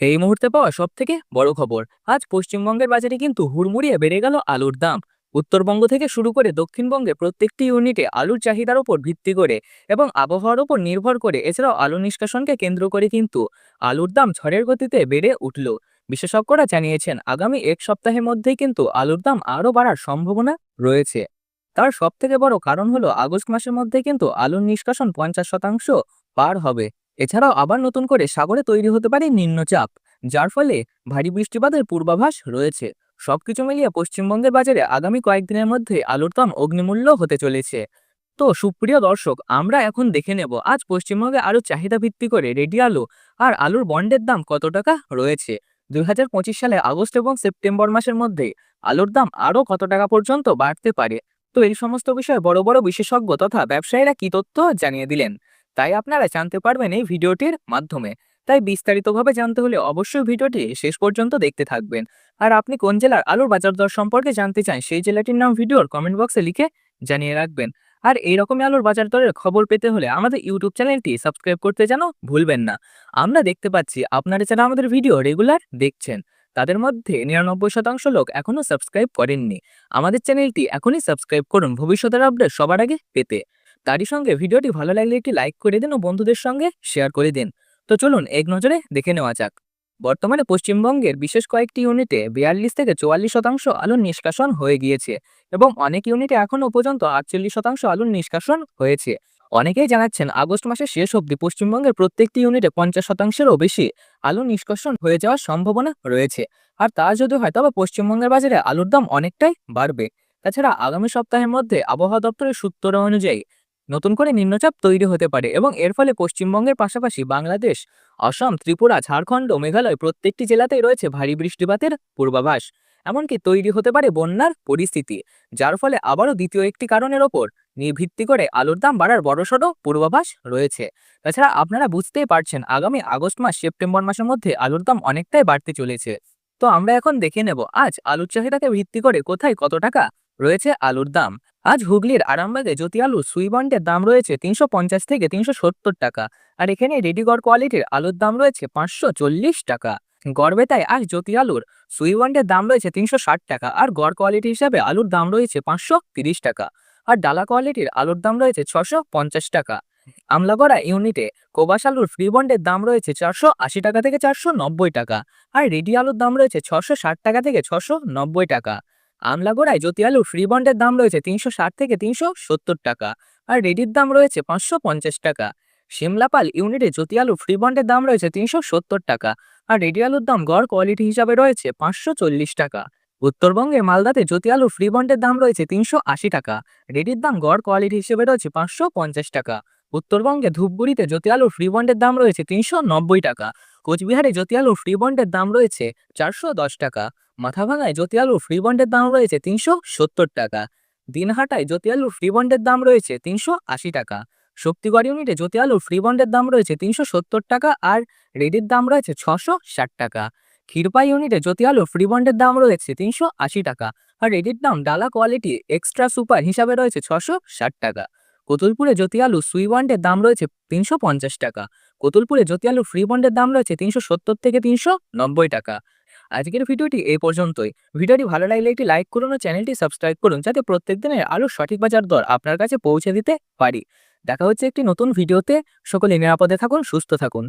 এই মুহূর্তে পাওয়া সব থেকে বড় খবর। আজ পশ্চিমবঙ্গের বাজারে কিন্তু হুড়মুড়িয়ে বেড়ে গেল আলুর দাম। উত্তরবঙ্গ থেকে শুরু করে দক্ষিণবঙ্গে প্রত্যেকটি ইউনিটে আলুর চাহিদার উপর ভিত্তি করে এবং আবহাওয়ার উপর নির্ভর করে এছাড়াও আলু নিষ্কাশনকে কেন্দ্র করে কিন্তু আলুর দাম ঝড়ের গতিতে বেড়ে উঠল। বিশেষজ্ঞরা জানিয়েছেন, আগামী এক সপ্তাহের মধ্যেই কিন্তু আলুর দাম আরও বাড়ার সম্ভাবনা রয়েছে। তার সব থেকে বড় কারণ হলো আগস্ট মাসের মধ্যে কিন্তু আলুর নিষ্কাশন পঞ্চাশ শতাংশ পার হবে। এছাড়াও আবার নতুন করে সাগরে তৈরি হতে পারে নিম্নচাপ, যার ফলে ভারী বৃষ্টিপাতের পূর্বাভাস রয়েছে। সবকিছু মিলিয়ে পশ্চিমবঙ্গের বাজারে আগামী কয়েকদিনের মধ্যে আলুর দাম অগ্নিমূল্য হতে চলেছে। তো সুপ্রিয় দর্শক, আমরা এখন দেখে নেব আজ পশ্চিমবঙ্গে আলুর চাহিদা ভিত্তি করে রেডি আলু আর আলুর বন্ডের দাম কত টাকা রয়েছে? দুই হাজার পঁচিশ সালে আগস্ট এবং সেপ্টেম্বর মাসের মধ্যে আলুর দাম আরও কত টাকা পর্যন্ত বাড়তে পারে? তো এই সমস্ত বিষয়ে বড় বড় বিশেষজ্ঞ তথা ব্যবসায়ীরা কি তথ্য জানিয়ে দিলেন? তাই আপনারা জানতে পারবেন এই ভিডিওটির মাধ্যমে। তাই বিস্তারিতভাবে জানতে হলে অবশ্যই ভিডিওটি শেষ পর্যন্ত দেখতে থাকবেন। আর আপনি কোন জেলার আলুর বাজার দর সম্পর্কে জানতে চান, সেই জেলাটির নাম ভিডিওর কমেন্ট বক্সে লিখে জানিয়ে রাখবেন। আর এইরকমই আলুর বাজার দরের খবর পেতে হলে আমাদের ইউটিউব চ্যানেলটি সাবস্ক্রাইব করতে যেন ভুলবেন না। আমরা দেখতে পাচ্ছি, আপনারা যারা আমাদের ভিডিও রেগুলার দেখছেন, তাদের মধ্যে নিরানব্বই শতাংশ লোক এখনও সাবস্ক্রাইব করেননি। আমাদের চ্যানেলটি এখনই সাবস্ক্রাইব করুন, ভবিষ্যতের আপডেট সবার আগে পেতে। তারই সঙ্গে ভিডিওটি ভালো লাগলে একটি লাইক করে দিন ও বন্ধুদের সঙ্গে শেয়ার করে দিন। তো চলুন এক নজরে দেখে নেওয়া যাক। বর্তমানে পশ্চিমবঙ্গের বিশেষ কয়েকটি ইউনিটে বিয়াল্লিশ থেকে চুয়াল্লিশ শতাংশ আলুর নিষ্কাশন হয়ে গিয়েছে এবং অনেক ইউনিটে এখনও পর্যন্ত আটচল্লিশ শতাংশ আলুর নিষ্কাশন হয়েছে। অনেকেই জানাচ্ছেন আগস্ট মাসের শেষ অবধি পশ্চিমবঙ্গের প্রত্যেকটি ইউনিটে পঞ্চাশ শতাংশেরও বেশি আলু নিষ্কাশন হয়ে যাওয়ার সম্ভাবনা রয়েছে। আর তা যদি হয়, তবে পশ্চিমবঙ্গের বাজারে আলুর দাম অনেকটাই বাড়বে। তাছাড়া আগামী সপ্তাহের মধ্যে আবহাওয়া দপ্তরের সূত্র অনুযায়ী নতুন করে নিম্নচাপ তৈরি হতে পারে এবং এর ফলে পশ্চিমবঙ্গের পাশাপাশি বাংলাদেশ, অসম, ত্রিপুরা, ঝাড়খণ্ড ও মেঘালয় প্রত্যেকটি জেলাতেই রয়েছে ভারী বৃষ্টিপাতের পূর্বাভাস। এমনকি তৈরি হতে পারে বন্যার পরিস্থিতি, যার ফলে আবারও দ্বিতীয় একটি কারণের ওপর ভিত্তি করে আলুর দাম বাড়ার বড়সড় পূর্বাভাস রয়েছে। তাছাড়া আপনারা বুঝতেই পারছেন, আগামী আগস্ট মাস, সেপ্টেম্বর মাসের মধ্যে আলুর দাম অনেকটাই বাড়তে চলেছে। তো আমরা এখন দেখে নেব, আজ আলুর চাহিদাকে ভিত্তি করে কোথায় কত টাকা রয়েছে আলুর দাম? আজ হুগলির আরামবাগে জ্যোতি আলুর সুইবন্ডের দাম রয়েছে তিনশো পঞ্চাশ থেকে তিনশো সত্তর টাকা আর এখানে রেডিগড় কোয়ালিটির আলুর দাম রয়েছে পাঁচশো চল্লিশ টাকা। গড়বেতায় আজ জ্যোতি আলুর সুইবন্ডের দাম রয়েছে তিনশো ষাট টাকা আর গড় কোয়ালিটি হিসাবে আলুর দাম রয়েছে পাঁচশো তিরিশ টাকা আর ডালা কোয়ালিটির আলুর দাম রয়েছে ছশো পঞ্চাশ টাকা। আমলাগড়া ইউনিটে কোবাস আলুর ফ্রি বন্ডের দাম রয়েছে চারশো আশি টাকা থেকে চারশো নব্বই টাকা আর রেডি আলুর দাম রয়েছে ছশো ষাট টাকা থেকে ছশো নব্বই টাকা। আমলাগড়ায় আলুর ফ্রি বন্ডের দাম রয়েছে তিনশো ষাট থেকে তিনশো সত্তর টাকা আর রেডির দাম রয়েছে পাঁচশো পঞ্চাশ টাকা। শিমলাপাল ইউনিটে জ্যোতি আলু ফ্রি বন্ডের দাম রয়েছে তিনশো সত্তর টাকা আর রেডি আলুর দাম গড় কোয়ালিটি হিসাবে রয়েছে পাঁচশো চল্লিশ টাকা। উত্তরবঙ্গে মালদাতে জ্যোতি আলু ফ্রি বন্ডের দাম রয়েছে তিনশো আশি টাকা, রেডির দাম গড় কোয়ালিটি হিসেবে রয়েছে পাঁচশো পঞ্চাশ টাকা। উত্তরবঙ্গে ধূপগুড়িতে আলু ফ্রি বন্ডের দাম রয়েছে তিনশো নব্বই টাকা, কোচবিহারে জ্যোতি আলু ফ্রি বন্ডের দাম রয়েছে চারশো দশ টাকা। মাথাভাঙায় জ্যোতি আলুর ফ্রি বন্ডের দাম রয়েছে তিনশো সত্তর টাকা। দিনহাটায় জ্যোতি আলুর ফ্রি বন্ডের দাম রয়েছে তিনশো আশি টাকা। শক্তিগড় ইউনিটে জ্যোতি আলুর ফ্রি বন্ডের দাম রয়েছে তিনশো সত্তর টাকা আর রেডির দাম রয়েছে ছশো ষাট টাকা। ক্ষীরপা ইউনিটে জ্যোতি আলুর ফ্রি বন্ডের দাম রয়েছে তিনশো আশি টাকা আর রেডির দাম ডালা কোয়ালিটি এক্সট্রা সুপার হিসাবে রয়েছে ছশো ষাট টাকা। কতুলপুরে জ্যোতি আলু সুই বন্ডের দাম রয়েছে তিনশো পঞ্চাশ টাকা। কতুলপুরে জ্যোতি আলুর ফ্রি বন্ডের দাম রয়েছে তিনশো সত্তর থেকে তিনশো নব্বই টাকা। আজকের ভিডিওটি এই পর্যন্তই। ভিডিওটি ভালো লাগলে একটি লাইক করুন ও চ্যানেলটি সাবস্ক্রাইব করুন যাতে প্রত্যেক দিনের আরও সঠিক বাজার দর আপনার কাছে পৌঁছে দিতে পারি। দেখা হচ্ছে একটি নতুন ভিডিওতে। সকলে নিরাপদে থাকুন, সুস্থ থাকুন।